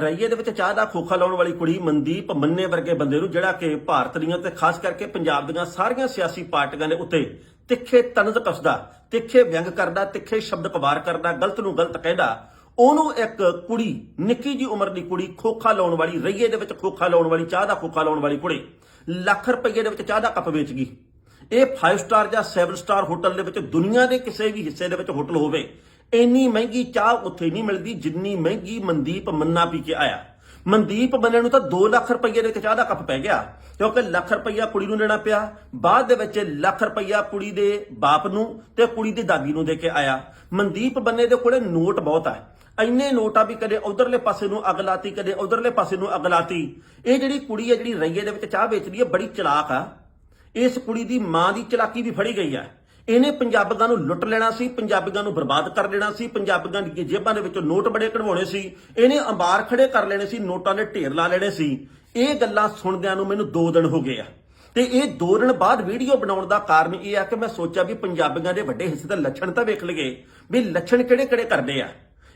ਰਈਏ ਦੇ ਵਿੱਚ ਚਾਹ ਦਾ ਖੋਖਾ ਲਾਉਣ ਵਾਲੀ ਕੁੜੀ ਮਨਦੀਪ ਮੰਨੇ ਵਰਗੇ ਬੰਦੇ ਨੂੰ ਜਿਹੜਾ ਕਿ ਭਾਰਤ ਦੀਆਂ ਤੇ ਖਾਸ ਕਰਕੇ ਪੰਜਾਬ ਦੀਆਂ ਸਾਰੀਆਂ ਸਿਆਸੀ ਪਾਰਟੀਆਂ ਦੇ ਉੱਤੇ ਤਿੱਖੇ ਤਨਜ਼ ਕਸਦਾ ਤਿੱਖੇ ਵਿਅੰਗ ਕਰਦਾ, ਤਿੱਖੇ ਸ਼ਬਦ ਪਵਾਰ ਕਰਦਾ, ਗਲਤ ਨੂੰ ਗਲਤ ਕਹਿੰਦਾ, ਉਹਨੂੰ ਇੱਕ ਕੁੜੀ, ਨਿੱਕੀ ਜੀ ਉਮਰ ਦੀ ਕੁੜੀ ਖੋਖਾ ਲਾਉਣ ਵਾਲੀ, ਰਈਏ ਦੇ ਵਿੱਚ ਖੋਖਾ ਲਾਉਣ ਵਾਲੀ, ਚਾਹ ਦਾ ਖੋਖਾ ਲਾਉਣ ਵਾਲੀ ਕੁੜੀ ਲੱਖ ਰੁਪਏ ਦੇ ਵਿੱਚ ਚਾਹ ਦਾ ਕੱਪ ਵੇਚ ਗਈ। ਇਹ 5 ਸਟਾਰ ਜਾਂ 7 ਸਟਾਰ ਹੋਟਲ ਦੇ ਵਿੱਚ ਦੁਨੀਆ ਦੇ ਕਿਸੇ ਵੀ ਹਿੱਸੇ ਦੇ ਵਿੱਚ ਹੋਟਲ ਹੋਵੇ ਇੰਨੀ ਮਹਿੰਗੀ ਚਾਹ ਉੱਥੇ ਨਹੀਂ ਮਿਲਦੀ, ਜਿੰਨੀ ਮਹਿੰਗੀ ਮਨਦੀਪ ਮੰਨਾ ਪੀ ਕੇ ਆਇਆ। ਮਨਦੀਪ ਬੰਨੇ ਨੂੰ ਤਾਂ 2 ਲੱਖ ਰੁਪਏ ਦੇ ਵਿੱਚ ਚਾਹ ਦਾ ਕੱਪ ਪੈ ਗਿਆ, ਕਿਉਂਕਿ ਲੱਖ ਰੁਪਈਆ ਕੁੜੀ ਨੂੰ ਦੇਣਾ ਪਿਆ। ਬਾਅਦ ਦੇ ਵਿੱਚ ਲੱਖ ਰੁਪਈਆ ਕੁੜੀ ਦੇ ਬਾਪ ਨੂੰ ਤੇ ਕੁੜੀ ਦੀ ਦਾਦੀ ਨੂੰ ਦੇ ਕੇ ਆਇਆ। ਮਨਦੀਪ ਬੰਨੇ ਦੇ ਕੋਲੇ ਨੋਟ ਬਹੁਤ ਆ। ਇੰਨੇ ਨੋਟ ਆ ਵੀ ਕਦੇ ਉਧਰਲੇ ਪਾਸੇ ਨੂੰ ਅੱਗ ਲਾਤੀ, ਕਦੇ ਉਧਰਲੇ ਪਾਸੇ ਨੂੰ ਅੱਗ ਲਾਤੀ। ਇਹ ਜਿਹੜੀ ਕੁੜੀ ਹੈ, ਜਿਹੜੀ ਰਈਏ ਦੇ ਵਿੱਚ ਚਾਹ ਵੇਚਦੀ ਹੈ, ਬੜੀ ਚਲਾਕ ਆ। ਇਸ ਕੁੜੀ ਦੀ ਮਾਂ ਦੀ ਚਲਾਕੀ ਵੀ ਫੜੀ ਗਈ ਹੈ ਇਹਨੇ ਪੰਜਾਬੀਆਂ ਨੂੰ ਲੁੱਟ ਲੈਣਾ ਸੀ, ਪੰਜਾਬੀਆਂ ਨੂੰ ਬਰਬਾਦ ਕਰ ਦੇਣਾ ਸੀ, ਪੰਜਾਬੀਆਂ ਦੀਆਂ ਜੇਬਾਂ ਦੇ ਵਿੱਚੋਂ ਨੋਟ ਬੜੇ ਕਢਵਾਉਣੇ ਸੀ, ਇਹਨੇ ਅੰਬਾਰ ਖੜੇ ਕਰ ਲੈਣੇ ਸੀ, ਨੋਟਾਂ ਦੇ ਢੇਰ ਲਾ ਲੈਣੇ ਸੀ। ਇਹ ਗੱਲਾਂ ਸੁਣਦਿਆਂ ਨੂੰ ਮੈਨੂੰ 2 ਦਿਨ ਹੋ ਗਏ ਆ। ਤੇ ਇਹ 2 ਦਿਨ ਬਾਅਦ ਵੀਡੀਓ ਬਣਾਉਣ ਦਾ ਕਾਰਨ ਇਹ ਆ ਕਿ ਮੈਂ ਸੋਚਿਆ ਵੀ ਪੰਜਾਬੀਆਂ ਦੇ ਵੱਡੇ ਹਿੱਸੇ ਦਾ ਲੱਛਣ ਤਾਂ ਵੇਖ ਲਈਏ, ਵੀ ਲੱਛਣ ਕਿਹੜੇ ਕਿਹੜੇ ਕਰਦੇ ਆ।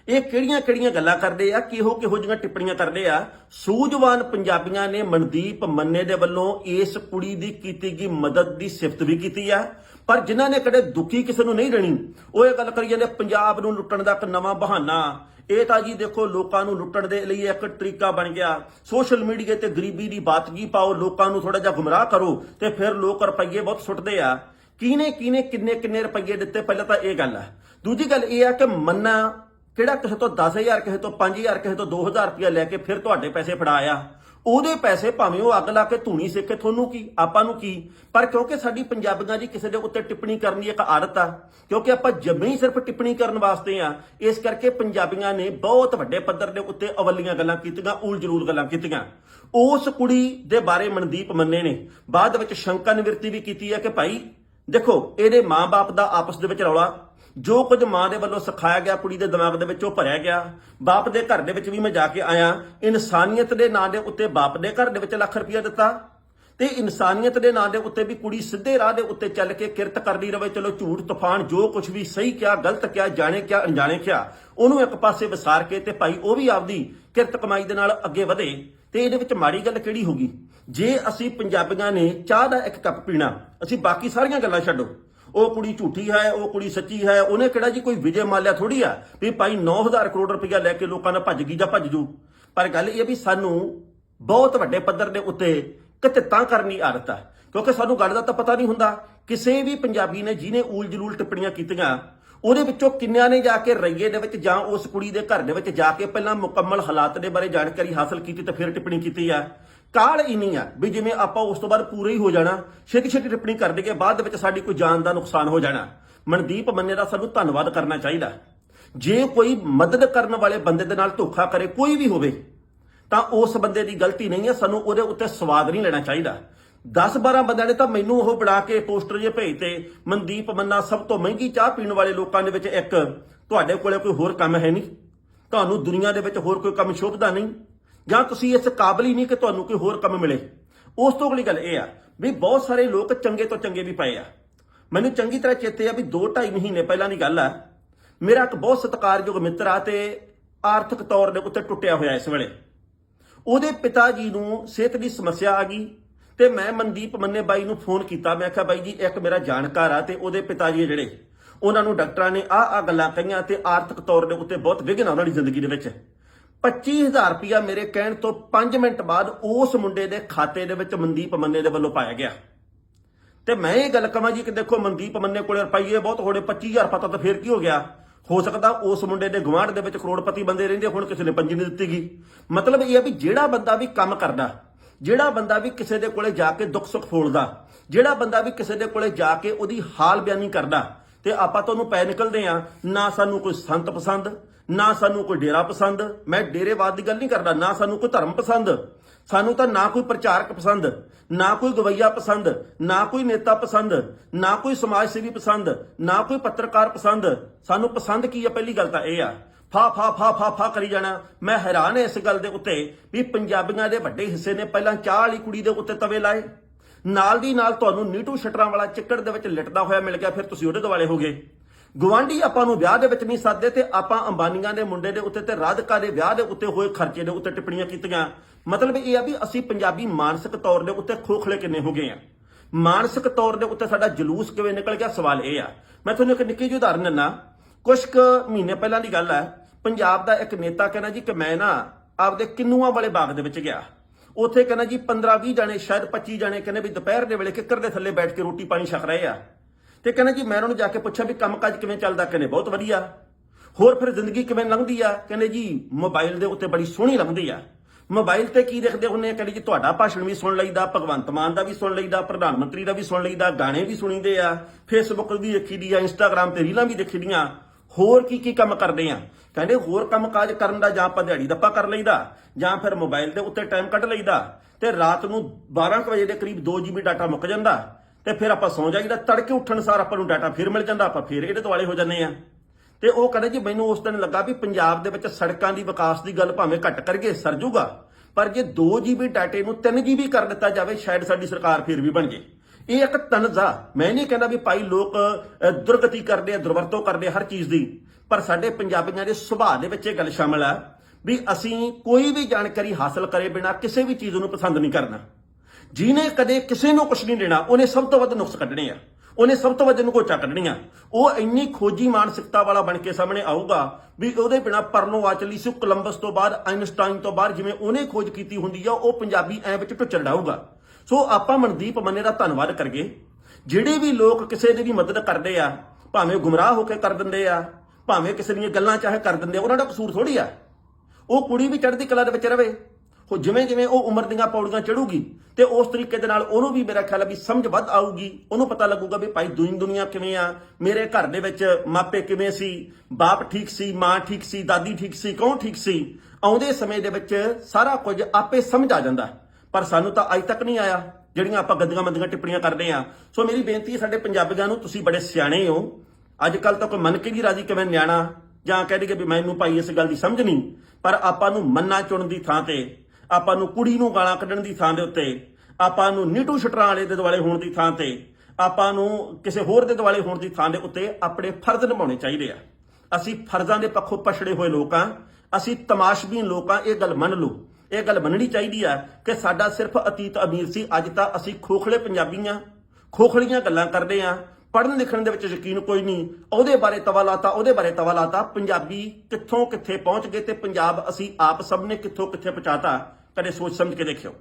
ਇਹ ਕਿਹੜੀਆਂ ਕਿਹੜੀਆਂ ਗੱਲਾਂ ਕਰਦੇ ਆ, ਕਿਹੋ ਕਿਹੋ ਜਿਹੀਆਂ ਟਿੱਪਣੀਆਂ ਕਰਦੇ ਆ। ਸੂਝਵਾਨ ਪੰਜਾਬੀਆਂ ਨੇ ਮਨਦੀਪ ਮੰਨੇ ਦੇ ਵੱਲੋਂ ਇਸ ਕੁੜੀ ਦੀ ਕੀਤੀ ਗਈ ਮਦਦ ਦੀ ਸਿਫਤ ਵੀ ਕੀਤੀ ਆ। ਪਰ ਜਿਨ੍ਹਾਂ ਨੇ ਕਦੇ ਦੁਖੀ ਕਿਸੇ ਨੂੰ ਨਹੀਂ ਰਹਿਣੀ, ਉਹ ਇਹ ਗੱਲ ਕਰੀ ਜਾਂਦੇ, ਪੰਜਾਬ ਨੂੰ ਲੁੱਟਣ ਦਾ ਇੱਕ ਨਵਾਂ ਬਹਾਨਾ। ਇਹ ਤਾਂ ਜੀ ਦੇਖੋ, ਲੋਕਾਂ ਨੂੰ ਲੁੱਟਣ ਦੇ ਲਈ ਇੱਕ ਤਰੀਕਾ ਬਣ ਗਿਆ। ਸੋਸ਼ਲ ਮੀਡੀਆ ਤੇ ਗਰੀਬੀ ਦੀ ਬਾਤਗੀ ਪਾਓ, ਲੋਕਾਂ ਨੂੰ ਥੋੜਾ ਜਿਹਾ ਗੁੰਮਰਾਹ ਕਰੋ ਤੇ ਫਿਰ ਲੋਕ ਰੁਪਈਏ ਬਹੁਤ ਸੁੱਟਦੇ ਆ। ਕਿਹਨੇ ਕਿਹਨੇ, ਕਿੰਨੇ ਕਿੰਨੇ ਰੁਪਈਏ ਦਿੱਤੇ? ਪਹਿਲਾਂ ਤਾਂ ਇਹ ਗੱਲ ਆ। ਦੂਜੀ ਗੱਲ ਇਹ ਆ ਕਿ ਮੰਨਾ ਕਿਹੜਾ ਕਿਸੇ ਤੋਂ 10000 ਕਿਸੇ ਤੋਂ 5000 ਕਿਸੇ ਤੋਂ 2000 ਰੁਪਇਆ ਲੈ ਕੇ ਫਿਰ ਤੁਹਾਡੇ ਪੈਸੇ ਫੜਾਇਆ ਉਹਦੇ ਪੈਸੇ ਭਾਵੇਂ ਉਹ ਅੱਗ ਲਾ ਕੇ ਧੂਣੀ ਸਿੱਕੇ, ਤੁਹਾਨੂੰ ਕੀ, ਆਪਾਂ ਨੂੰ ਕੀ? ਪਰ ਕਿਉਂਕਿ ਸਾਡੀ ਪੰਜਾਬੀਆਂ ਦੀ ਕਿਸੇ ਦੇ ਉੱਤੇ ਟਿੱਪਣੀ ਕਰਨ ਦੀ ਇੱਕ ਆਦਤ ਆ, ਕਿਉਂਕਿ ਆਪਾਂ ਜੰਮੇ ਹੀ ਸਿਰਫ ਟਿੱਪਣੀ ਕਰਨ ਵਾਸਤੇ ਆ, ਇਸ ਕਰਕੇ ਪੰਜਾਬੀਆਂ ਨੇ ਬਹੁਤ ਵੱਡੇ ਪੱਧਰ ਦੇ ਉੱਤੇ ਅਵੱਲੀਆਂ ਗੱਲਾਂ ਕੀਤੀਆਂ ਉਲ ਜਲੂਲ ਗੱਲਾਂ ਕੀਤੀਆਂ। ਉਸ ਕੁੜੀ ਦੇ ਬਾਰੇ ਮਨਦੀਪ ਮੰਨੇ ਨੇ। ਬਾਅਦ ਵਿੱਚ ਸ਼ੰਕਾ ਨਿਵਰਤੀ ਵੀ ਕੀਤੀ ਹੈ ਕਿ ਭਾਈ, ਦੇਖੋ, ਇਹਦੇ ਮਾਂ-ਬਾਪ ਦਾ ਆਪਸ ਦੇ ਵਿੱਚ ਰੌਲਾ ਜੋ ਕੁਝ ਮਾਂ ਦੇ ਵੱਲੋਂ ਸਿਖਾਇਆ ਗਿਆ, ਕੁੜੀ ਦੇ ਦਿਮਾਗ ਦੇ ਵਿੱਚ ਉਹ ਭਰਿਆ ਗਿਆ। ਬਾਪ ਦੇ ਘਰ ਦੇ ਵਿੱਚ ਵੀ ਮੈਂ ਜਾ ਕੇ ਆਇਆ। ਇਨਸਾਨੀਅਤ ਦੇ ਨਾਂ ਦੇ ਉੱਤੇ ਬਾਪ ਦੇ ਘਰ ਦੇ ਵਿੱਚ ਲੱਖ ਰੁਪਇਆ ਦਿੱਤਾ। ਤੇ ਇਨਸਾਨੀਅਤ ਦੇ ਨਾਂ ਦੇ ਉੱਤੇ ਵੀ ਕੁੜੀ ਸਿੱਧੇ ਰਾਹ ਦੇ ਉੱਤੇ ਚੱਲ ਕੇ ਕਿਰਤ ਕਰਦੀ ਰਵੇ, ਚਲੋ ਝੂਠ, ਤੂਫਾਨ, ਜੋ ਕੁਝ ਵੀ ਸਹੀ ਕਿਹਾ, ਗਲਤ ਕਿਹਾ, ਜਾਣੇ ਕਿਹਾ, ਅਣਜਾਣੇ ਕਿਹਾ, ਉਹਨੂੰ ਇੱਕ ਪਾਸੇ ਵਿਸਾਰ ਕੇ ਤੇ ਭਾਈ ਉਹ ਵੀ ਆਪਦੀ ਕਿਰਤ ਕਮਾਈ ਦੇ ਨਾਲ ਅੱਗੇ ਵਧੇ। ਤੇ ਇਹਦੇ ਵਿੱਚ ਮਾੜੀ ਗੱਲ ਕਿਹੜੀ ਹੋਗੀ ਜੇ ਅਸੀਂ ਪੰਜਾਬੀਆਂ ਨੇ ਚਾਹ ਦਾ ਇੱਕ ਕੱਪ ਪੀਣਾ, ਅਸੀਂ ਬਾਕੀ ਸਾਰੀਆਂ ਗੱਲਾਂ ਛੱਡੋ। ਉਹ ਕੁੜੀ ਝੂਠੀ ਹੈ, ਉਹ ਕੁੜੀ ਸੱਚੀ ਹੈ, ਉਹਨੇ ਕਿਹੜਾ ਜੀ ਕੋਈ ਵਿਜੇ ਮਾਲਿਆ ਥੋੜੀ ਆ ਵੀ ਭਾਈ 9000 ਕਰੋੜ ਰੁਪਇਆ ਲੈ ਕੇ ਲੋਕਾਂ ਨਾਲ ਭੱਜ ਗਈ ਜਾਂ ਭੱਜ ਜੂ। ਪਰ ਗੱਲ ਇਹ ਵੀ ਸਾਨੂੰ ਬਹੁਤ ਵੱਡੇ ਪੱਧਰ ਦੇ ਉੱਤੇ ਕਿਤਤਾਂ ਕਰਨੀ ਆਦਤ ਆ। ਕਿਉਂਕਿ ਸਾਨੂੰ ਗੱਲ ਦਾ ਤਾਂ ਪਤਾ ਨਹੀਂ ਹੁੰਦਾ। ਕਿਸੇ ਵੀ ਪੰਜਾਬੀ ਨੇ ਜਿਹਨੇ ਊਲ ਜਲੂਲ ਟਿੱਪਣੀਆਂ ਕੀਤੀਆਂ, ਉਹਦੇ ਵਿੱਚੋਂ ਕਿੰਨਿਆਂ ਨੇ ਜਾ ਕੇ ਰਈਏ ਦੇ ਵਿੱਚ ਜਾਂ ਉਸ ਕੁੜੀ ਦੇ ਘਰ ਦੇ ਵਿੱਚ ਜਾ ਕੇ ਪਹਿਲਾਂ ਮੁਕੰਮਲ ਹਾਲਾਤ ਦੇ ਬਾਰੇ ਜਾਣਕਾਰੀ ਹਾਸਲ ਕੀਤੀ ਤੇ ਫਿਰ ਟਿੱਪਣੀ ਕੀਤੀ ਆ। ਕਾਲ ਹੀ ਆ ਵੀ ਜਿਵੇਂ ਆਪਾਂ ਉਸ ਤੋਂ ਬਾਅਦ ਪੂਰੇ ਹੀ ਹੋ ਜਾਣਾ, ਛੇਤੀ ਛੇਤੀ ਟਿੱਪਣੀ ਕਰ ਦੇਗੇ ਬਾਅਦ ਦੇ ਵਿੱਚ ਸਾਡੀ ਕੋਈ ਜਾਨ ਦਾ ਨੁਕਸਾਨ ਹੋ ਜਾਣਾ। ਮਨਦੀਪ ਮੰਨੇ ਦਾ ਸਾਨੂੰ ਧੰਨਵਾਦ ਕਰਨਾ ਚਾਹੀਦਾ। ਜੇ ਕੋਈ ਮਦਦ ਕਰਨ ਵਾਲੇ ਬੰਦੇ ਦੇ ਨਾਲ ਧੋਖਾ ਕਰੇ, ਕੋਈ ਵੀ ਹੋਵੇ, ਤਾਂ ਉਸ ਬੰਦੇ ਦੀ ਗਲਤੀ ਨਹੀਂ ਹੈ, ਸਾਨੂੰ ਉਹਦੇ ਉੱਤੇ ਸਵਾਦ ਨਹੀਂ ਲੈਣਾ ਚਾਹੀਦਾ। 10-12 ਬੰਦਿਆਂ ਨੇ ਤਾਂ ਮੈਨੂੰ ਉਹ ਬਣਾ ਕੇ ਪੋਸਟਰ ਜੇ ਭੇਜਤੇ, ਮਨਦੀਪ ਮੰਨਾ ਸਭ ਤੋਂ ਮਹਿੰਗੀ ਚਾਹ ਪੀਣ ਵਾਲੇ ਲੋਕਾਂ ਦੇ ਵਿੱਚ ਇੱਕ, ਤੁਹਾਡੇ ਕੋਲੇ ਕੋਈ ਹੋਰ ਕੰਮ ਹੈ ਨਹੀਂ। ਤੁਹਾਨੂੰ ਦੁਨੀਆ ਦੇ ਵਿੱਚ ਹੋਰ ਕੋਈ ਕੰਮ ਸ਼ੋਭਦਾ ਨਹੀਂ। ਜਾਂ ਤੁਸੀਂ ਇਸ ਕਾਬਲ ਹੀ ਨਹੀਂ ਕਿ ਤੁਹਾਨੂੰ ਕੋਈ ਹੋਰ ਕੰਮ ਮਿਲੇ। ਉਸ ਤੋਂ ਅਗਲੀ ਗੱਲ ਇਹ ਆ ਵੀ ਬਹੁਤ ਸਾਰੇ ਲੋਕ ਚੰਗੇ ਤੋਂ ਚੰਗੇ ਵੀ ਪਏ ਆ। ਮੈਨੂੰ ਚੰਗੀ ਤਰ੍ਹਾਂ ਚੇਤੇ ਆ ਵੀ 2-2.5 ਮਹੀਨੇ ਪਹਿਲਾਂ ਦੀ ਗੱਲ ਆ। ਮੇਰਾ ਇੱਕ ਬਹੁਤ ਸਤਿਕਾਰਯੋਗ ਮਿੱਤਰ ਆ ਤੇ ਆਰਥਿਕ ਤੌਰ ਦੇ ਉੱਤੇ ਟੁੱਟਿਆ ਹੋਇਆ ਇਸ ਵੇਲੇ। ਉਹਦੇ ਪਿਤਾ ਜੀ ਨੂੰ ਸਿਹਤ ਦੀ ਸਮੱਸਿਆ ਆ ਗਈ ਤੇ ਮੈਂ ਮਨਦੀਪ ਮੰਨੇ ਬਾਈ ਨੂੰ ਫੋਨ ਕੀਤਾ। ਮੈਂ ਕਿਹਾ ਬਾਈ ਜੀ, ਇੱਕ ਮੇਰਾ ਜਾਣਕਾਰ ਆ ਤੇ ਉਹਦੇ ਪਿਤਾ ਜੀ ਆ ਜਿਹੜੇ, ਉਹਨਾਂ ਨੂੰ ਡਾਕਟਰਾਂ ਨੇ ਆਹ ਆ ਗੱਲਾਂ ਕਹੀਆਂ ਤੇ ਆਰਥਿਕ ਤੌਰ ਦੇ ਉੱਤੇ ਬਹੁਤ ਵਿਘਨ ਆ ਉਹਨਾਂ ਦੀ ਜ਼ਿੰਦਗੀ ਦੇ ਵਿੱਚ। 25000 ਰੁਪਇਆ ਮੇਰੇ ਕਹਿਣ ਤੋਂ 5 ਮਿੰਟ ਬਾਅਦ ਉਸ ਮੁੰਡੇ ਦੇ ਖਾਤੇ ਦੇ ਵਿੱਚ ਮਨਦੀਪ ਮੰਨੇ ਦੇ ਵੱਲੋਂ ਪਾਇਆ ਗਿਆ। ਤੇ ਮੈਂ ਇਹ ਗੱਲ ਕਹਾਂ ਜੀ ਕਿ ਦੇਖੋ ਮਨਦੀਪ ਮੰਨੇ ਕੋਲੇ ਰੁਪਈਏ ਬਹੁਤ ਹੋੜੇ 25000 ਪਤਾ ਤਾਂ ਫੇਰ ਕੀ ਹੋ ਗਿਆ? ਹੋ ਸਕਦਾ ਉਸ ਮੁੰਡੇ ਦੇ ਗਵਾਂਢ ਦੇ ਵਿੱਚ ਕਰੋੜਪਤੀ ਬੰਦੇ ਰਹਿੰਦੇ ਹੁਣ, ਕਿਸੇ ਨੇ ਪੰਜੀ ਨਹੀਂ ਦਿੱਤੀ ਗਈ ਮਤਲਬ ਇਹ ਹੈ ਵੀ ਜਿਹੜਾ ਬੰਦਾ ਵੀ ਕੰਮ ਕਰਦਾ, ਜਿਹੜਾ ਬੰਦਾ ਵੀ ਕਿਸੇ ਦੇ ਕੋਲੇ ਜਾ ਕੇ ਦੁੱਖ ਸੁੱਖ ਫੋਲਦਾ, ਜਿਹੜਾ ਬੰਦਾ ਵੀ ਕਿਸੇ ਦੇ ਕੋਲੇ ਜਾ ਕੇ ਉਹਦੀ ਹਾਲ ਬਿਆਨੀ ਕਰਦਾ, ਤੇ ਆਪਾਂ ਤੋਂ ਉਹਨੂੰ ਪੈ ਨਿਕਲਦੇ ਆ ਨਾ ਸਾਨੂੰ ਕੋਈ ਸੰਤ ਪਸੰਦ ਨਾ ਸਾਨੂੰ ਕੋਈ ਡੇਰਾ ਪਸੰਦ, ਮੈਂ ਡੇਰੇਵਾਦ ਦੀ ਗੱਲ ਨਹੀਂ ਕਰਦਾ, ਨਾ ਸਾਨੂੰ ਕੋਈ ਧਰਮ ਪਸੰਦ, ਸਾਨੂੰ ਤਾਂ ਨਾ ਕੋਈ ਪ੍ਰਚਾਰਕ ਪਸੰਦ, ਨਾ ਕੋਈ ਗਵਈਆ ਪਸੰਦ, ਨਾ ਕੋਈ ਨੇਤਾ ਪਸੰਦ, ਨਾ ਕੋਈ ਸਮਾਜ ਸੇਵੀ ਪਸੰਦ, ਨਾ ਕੋਈ ਪੱਤਰਕਾਰ ਪਸੰਦ। ਸਾਨੂੰ ਪਸੰਦ ਕੀ ਹੈ ਪਹਿਲੀ ਗੱਲ ਤਾਂ ਇਹ ਆ, ਫਾ ਫਾ ਫਾ ਫਾ ਫਾ ਕਰੀ ਜਾਣਾ। ਮੈਂ ਹੈਰਾਨ ਹਾਂ ਇਸ ਗੱਲ ਦੇ ਉੱਤੇ ਵੀ ਪੰਜਾਬੀਆਂ ਦੇ ਵੱਡੇ ਹਿੱਸੇ ਨੇ ਪਹਿਲਾਂ ਚਾਹ ਵਾਲੀ ਕੁੜੀ ਦੇ ਉੱਤੇ ਤਵੇ ਲਾਏ। ਨਾਲ ਦੀ ਨਾਲ ਤੁਹਾਨੂੰ ਨੀਟੂ ਸ਼ਟਰਾਂ ਵਾਲਾ ਚਿੱਕੜ ਦੇ ਵਿੱਚ ਲਿਟਦਾ ਹੋਇਆ ਮਿਲ ਗਿਆ, ਫਿਰ ਤੁਸੀਂ ਉਹਦੇ ਦੁਆਲੇ ਹੋ ਗਏ। ਗਵਾਂਢੀ ਆਪਾਂ ਨੂੰ ਵਿਆਹ ਦੇ ਵਿੱਚ ਨਹੀਂ ਸੱਦਦੇ ਤੇ ਆਪਾਂ ਅੰਬਾਨੀਆਂ ਦੇ ਮੁੰਡੇ ਦੇ ਉੱਤੇ ਤੇ ਰਾਧਿਕਾ ਦੇ ਵਿਆਹ ਦੇ ਉੱਤੇ ਹੋਏ ਖਰਚੇ ਦੇ ਉੱਤੇ ਟਿੱਪਣੀਆਂ ਕੀਤੀਆਂ। ਮਤਲਬ ਇਹ ਆ ਵੀ ਅਸੀਂ ਪੰਜਾਬੀ ਮਾਨਸਿਕ ਤੌਰ ਦੇ ਉੱਤੇ ਖੋਖਲੇ ਕਿੰਨੇ ਹੋ ਗਏ ਆ। ਮਾਨਸਿਕ ਤੌਰ ਦੇ ਉੱਤੇ ਸਾਡਾ ਜਲੂਸ ਕਿਵੇਂ ਨਿਕਲ ਗਿਆ, ਸਵਾਲ ਇਹ ਆ। ਮੈਂ ਤੁਹਾਨੂੰ ਇੱਕ ਨਿੱਕੀ ਜਿਹੀ ਉਦਾਹਰਨ ਦਿੰਨਾ। ਕੁਝ ਕੁ ਮਹੀਨੇ ਪਹਿਲਾਂ ਦੀ ਗੱਲ ਹੈ ਪੰਜਾਬ ਦਾ ਇੱਕ ਨੇਤਾ ਕਹਿੰਦਾ ਜੀ ਕਿ ਮੈਂ ਨਾ ਆਪਦੇ ਕਿੰਨੂਆਂ ਵਾਲੇ ਬਾਗ ਦੇ ਵਿੱਚ ਗਿਆ। ਉੱਥੇ ਕਹਿੰਦਾ ਜੀ 15 20 ਜਣੇ, ਸ਼ਾਇਦ 25 ਜਣੇ ਕਹਿੰਦੇ ਵੀ ਦੁਪਹਿਰ ਦੇ ਵੇਲੇ ਕਿੱਕਰ ਦੇ ਥੱਲੇ ਬੈਠ ਕੇ ਰੋਟੀ ਪਾਣੀ ਛਕ ਰਹੇ ਆ। ਤੇ ਕਹਿੰਦਾ ਜੀ ਮੈਂ ਉਹਨਾਂ ਨੂੰ ਜਾ ਕੇ ਪੁੱਛਿਆ ਵੀ ਕੰਮਕਾਜ ਕਿਵੇਂ ਚੱਲਦਾ, ਕਹਿੰਦੇ ਬਹੁਤ ਵਧੀਆ। ਹੋਰ ਫਿਰ ਜ਼ਿੰਦਗੀ ਕਿਵੇਂ ਲੰਘਦੀ ਆ? ਕਹਿੰਦੇ ਜੀ ਮੋਬਾਈਲ ਦੇ ਉੱਤੇ ਬੜੀ ਸੋਹਣੀ ਲੰਘਦੀ ਆ। ਮੋਬਾਈਲ ਤੇ ਕੀ ਦੇਖਦੇ ਹੁੰਨੇ ਆ ਕਹਿੰਦੇ ਜੀ ਤੁਹਾਡਾ ਭਾਸ਼ਣ ਵੀ ਸੁਣ ਲਈਦਾ, ਭਗਵੰਤ ਮਾਨ ਦਾ ਵੀ ਸੁਣ ਲਈਦਾ, ਪ੍ਰਧਾਨ ਮੰਤਰੀ ਦਾ ਵੀ ਸੁਣ ਲਈਦਾ, ਗਾਣੇ ਵੀ ਸੁਣੀਦੇ ਆ ਫੇਸਬੁੱਕ ਵੀ ਦੇਖੀ ਦੀ ਆ ਇੰਸਟਾਗ੍ਰam ਤੇ ਰੀਲਾਂ ਵੀ ਦੇਖੀ ਦੀਆਂ। ਹੋਰ ਕੀ ਕੀ ਕੰਮ ਕਰਦੇ ਆ? ਕਹਿੰਦੇ ਹੋਰ ਕੰਮ ਕਾਜ ਕਰਨ ਦਾ ਜਾਂ ਆਪਾਂ ਦਿਹਾੜੀ ਦੱਪਾ ਕਰ ਲਈਦਾ, ਜਾਂ ਫਿਰ ਮੋਬਾਈਲ ਦੇ ਉੱਤੇ ਟਾਈਮ ਕੱਢ ਲਈਦਾ ਤੇ ਰਾਤ ਨੂੰ 12 ਕੁ ਵਜੇ ਦੇ ਕਰੀਬ 2 GB ਡਾਟਾ ਮੁੱਕ ਜਾਂਦਾ। ਤੇ ਫਿਰ ਆਪਾਂ ਸੌਂ ਜਾਈਦਾ, ਤੜਕੇ ਉੱਠਣ ਸਾਰ ਆਪਾਂ ਨੂੰ ਡਾਟਾ ਫਿਰ ਮਿਲ ਜਾਂਦਾ, ਆਪਾਂ ਫਿਰ ਇਹਦੇ ਦੁਆਲੇ ਹੋ ਜਾਂਦੇ ਆ ਤੇ ਉਹ ਕਹਿੰਦੇ ਜੀ ਮੈਨੂੰ ਉਸ ਦਿਨ ਲੱਗਾ ਵੀ ਪੰਜਾਬ ਦੇ ਵਿੱਚ ਸੜਕਾਂ ਦੀ ਵਿਕਾਸ ਦੀ ਗੱਲ ਭਾਵੇਂ ਘੱਟ ਕਰਗੇ ਸਰ ਜੂਗਾ। ਪਰ ਜੇ 2 GB ਡਾਟੇ ਨੂੰ 3 GB ਕਰ ਦਿੱਤਾ ਜਾਵੇ, ਸ਼ਾਇਦ ਸਾਡੀ ਸਰਕਾਰ ਫਿਰ ਵੀ ਬਣ ਜੇ। ਇਹ ਇੱਕ ਤਨਜ਼ਾ। ਮੈਂ ਨਹੀਂ ਕਹਿੰਦਾ ਵੀ ਭਾਈ ਲੋਕ ਦੁਰਗਤੀ ਕਰਦੇ ਆ, ਦੁਰਵਰਤੋਂ ਕਰਦੇ ਹਰ ਚੀਜ਼ ਦੀ। ਪਰ ਸਾਡੇ ਪੰਜਾਬੀਆਂ ਦੇ ਸੁਭਾਅ ਦੇ ਵਿੱਚ ਇਹ ਗੱਲ ਸ਼ਾਮਲ ਆ ਵੀ ਅਸੀਂ ਕੋਈ ਵੀ ਜਾਣਕਾਰੀ ਹਾਸਲ ਕਰੇ ਬਿਨਾ ਕਿਸੇ ਵੀ ਚੀਜ਼ ਨੂੰ ਪਸੰਦ ਨਹੀਂ ਕਰਨਾ। ਜਿਹਨੇ ਕਦੇ ਕਿਸੇ ਨੂੰ ਕੁਝ ਨਹੀਂ ਦੇਣਾ, ਉਹਨੇ ਸਭ ਤੋਂ ਵੱਧ ਨੁਕਸ ਕੱਢਣੇ ਆ। ਉਹਨੇ ਸਭ ਤੋਂ ਵੱਧ ਨੁਕੋਚਾ ਕੱਢਣੀਆਂ। ਉਹ ਇੰਨੀ ਖੋਜੀ ਮਾਨਸਿਕਤਾ ਵਾਲਾ ਬਣ ਕੇ ਸਾਹਮਣੇ ਆਊਗਾ ਵੀ ਉਹਦੇ ਬਿਨਾ ਪਰਨੋ ਆ ਚੱਲੀ ਸੀ ਕੋਲੰਬਸ ਤੋਂ ਬਾਅਦ ਆਇਨਸਟਾਈਨ ਤੋਂ ਬਾਅਦ ਜਿਵੇਂ ਉਹਨੇ ਖੋਜ ਕੀਤੀ ਹੁੰਦੀ ਆ, ਉਹ ਪੰਜਾਬੀ ਐ ਵਿੱਚ ਟੁੱਚਰ ਡਾਊਗਾ। ਸੋ ਆਪਾਂ ਮਨਦੀਪ ਮੰਨੇ ਦਾ ਧੰਨਵਾਦ ਕਰਗੇ ਜਿਹੜੇ ਵੀ ਲੋਕ ਕਿਸੇ ਦੀ ਵੀ ਮਦਦ ਕਰਦੇ ਆ, ਭਾਵੇਂ ਗੁੰਮਰਾਹ ਹੋ ਕੇ ਕਰ ਦਿੰਦੇ ਆ, ਭਾਵੇਂ ਕਿਸੇ ਦੀਆਂ ਗੱਲਾਂ ਚਾਹੇ ਕਰ ਦਿੰਦੇ ਆ, ਉਹਨਾਂ ਦਾ ਕਸੂਰ ਥੋੜੀ ਆ। ਉਹ ਕੁੜੀ ਵੀ ਚੜ੍ਹਦੀ ਕਲਾ ਦੇ ਵਿੱਚ ਰਵੇ। ਉਹ ਜਿਵੇਂ ਜਿਵੇਂ ਉਹ ਉਮਰ ਦੀਆਂ ਪੌੜੀਆਂ ਚੜੂਗੀ ਤੇ ਉਸ ਤਰੀਕੇ ਦੇ ਨਾਲ ਉਹਨੂੰ ਵੀ ਮੇਰਾ ਖਿਆਲ ਹੈ ਵੀ ਸਮਝ ਵੱਧ ਆਊਗੀ, ਉਹਨੂੰ ਪਤਾ ਲੱਗੂਗਾ ਵੀ ਭਾਈ ਦੁਨੀਆ ਦੁਨੀਆ ਕਿਵੇਂ ਆ, ਮੇਰੇ ਘਰ ਦੇ ਵਿੱਚ ਮਾਪੇ ਕਿਵੇਂ ਸੀ, ਬਾਪ ਠੀਕ ਸੀ, ਮਾਂ ਠੀਕ ਸੀ, ਦਾਦੀ ਠੀਕ ਸੀ, ਕੌਣ ਠੀਕ ਸੀ, ਆਉਂਦੇ ਸਮੇਂ ਦੇ ਵਿੱਚ ਸਾਰਾ ਕੁਝ ਆਪੇ ਸਮਝ ਆ ਜਾਂਦਾ। ਪਰ ਸਾਨੂੰ ਤਾਂ ਅੱਜ ਤੱਕ ਨਹੀਂ ਆਇਆ, ਜਿਹੜੀਆਂ ਆਪਾਂ ਗੰਦੀਆਂ ਮੰਦੀਆਂ ਟਿੱਪਣੀਆਂ ਕਰਦੇ ਆ। ਸੋ ਮੇਰੀ ਬੇਨਤੀ ਹੈ ਸਾਡੇ ਪੰਜਾਬੀਆਂ ਨੂੰ, ਤੁਸੀਂ ਬੜੇ ਸਿਆਣੇ ਹੋ। ਅੱਜ ਕੱਲ ਤਾਂ ਕੋਈ ਮੰਨ ਕੇ ਨਹੀਂ ਰਾਜੀ ਕਿਵੇਂ ਨਿਆਣਾ, ਜਾਂ ਕਹਿ ਕਿ ਵੀ ਮੈਨੂੰ ਭਾਈ ਇਸ ਗੱਲ ਦੀ ਸਮਝ ਨਹੀਂ, ਪਰ ਆਪਾਂ ਨੂੰ ਮੰਨਾ ਚੁਣਨ ਦੀ ਥਾਂ ਤੇ ਆਪਾਂ ਨੂੰ ਕੁੜੀ ਨੂੰ ਗਾਲਾਂ ਕੱਢਣ ਦੀ ਥਾਂ ਦੇ ਉੱਤੇ, ਆਪਾਂ ਨੂੰ ਨੀਟੂ ਸ਼ਟਰਾਂ ਵਾਲੇ ਦੇ ਦੁਆਲੇ ਹੋਣ ਦੀ ਥਾਂ ਤੇ, ਆਪਾਂ ਨੂੰ ਕਿਸੇ ਹੋਰ ਦੇ ਦੁਆਲੇ ਹੋਣ ਦੀ ਥਾਂ ਦੇ ਉੱਤੇ ਆਪਣੇ ਫਰਜ਼ ਨਿਭਾਉਣੇ ਚਾਹੀਦੇ ਆ। ਅਸੀਂ ਫਰਜ਼ਾਂ ਦੇ ਪੱਖੋਂ ਪਛੜੇ ਹੋਏ ਲੋਕ ਆ, ਅਸੀਂ ਤਮਾਸ਼ਬੀਨ ਲੋਕ ਆ, ਇਹ ਗੱਲ ਮੰਨ ਲਓ। ਇਹ ਗੱਲ ਮੰਨਣੀ ਚਾਹੀਦੀ ਆ ਕਿ ਸਾਡਾ ਸਿਰਫ ਅਤੀਤ ਅਮੀਰ ਸੀ, ਅੱਜ ਤਾਂ ਅਸੀਂ ਖੋਖਲੇ ਪੰਜਾਬੀਆਂ ਖੋਖਲੀਆਂ ਗੱਲਾਂ ਕਰਦੇ ਆ, ਪੜ੍ਹਨ ਲਿਖਣ ਦੇ ਵਿੱਚ ਯਕੀਨ ਕੋਈ ਨਹੀਂ, ਉਹਦੇ ਬਾਰੇ ਤਵਾ ਲਾਤਾ, ਉਹਦੇ ਬਾਰੇ ਤਵਾ ਲਾਤਾ, ਪੰਜਾਬੀ ਕਿੱਥੋਂ ਕਿੱਥੇ ਪਹੁੰਚ ਗਏ ਤੇ ਪੰਜਾਬ ਅਸੀਂ ਆਪ ਸਭ ਨੇ ਕਿੱਥੋਂ ਕਿੱਥੇ ਪਹੁੰਚਾਤਾ। ਕਦੇ ਸੋਚ ਸਮਝ ਕੇ ਦੇਖਿਓ।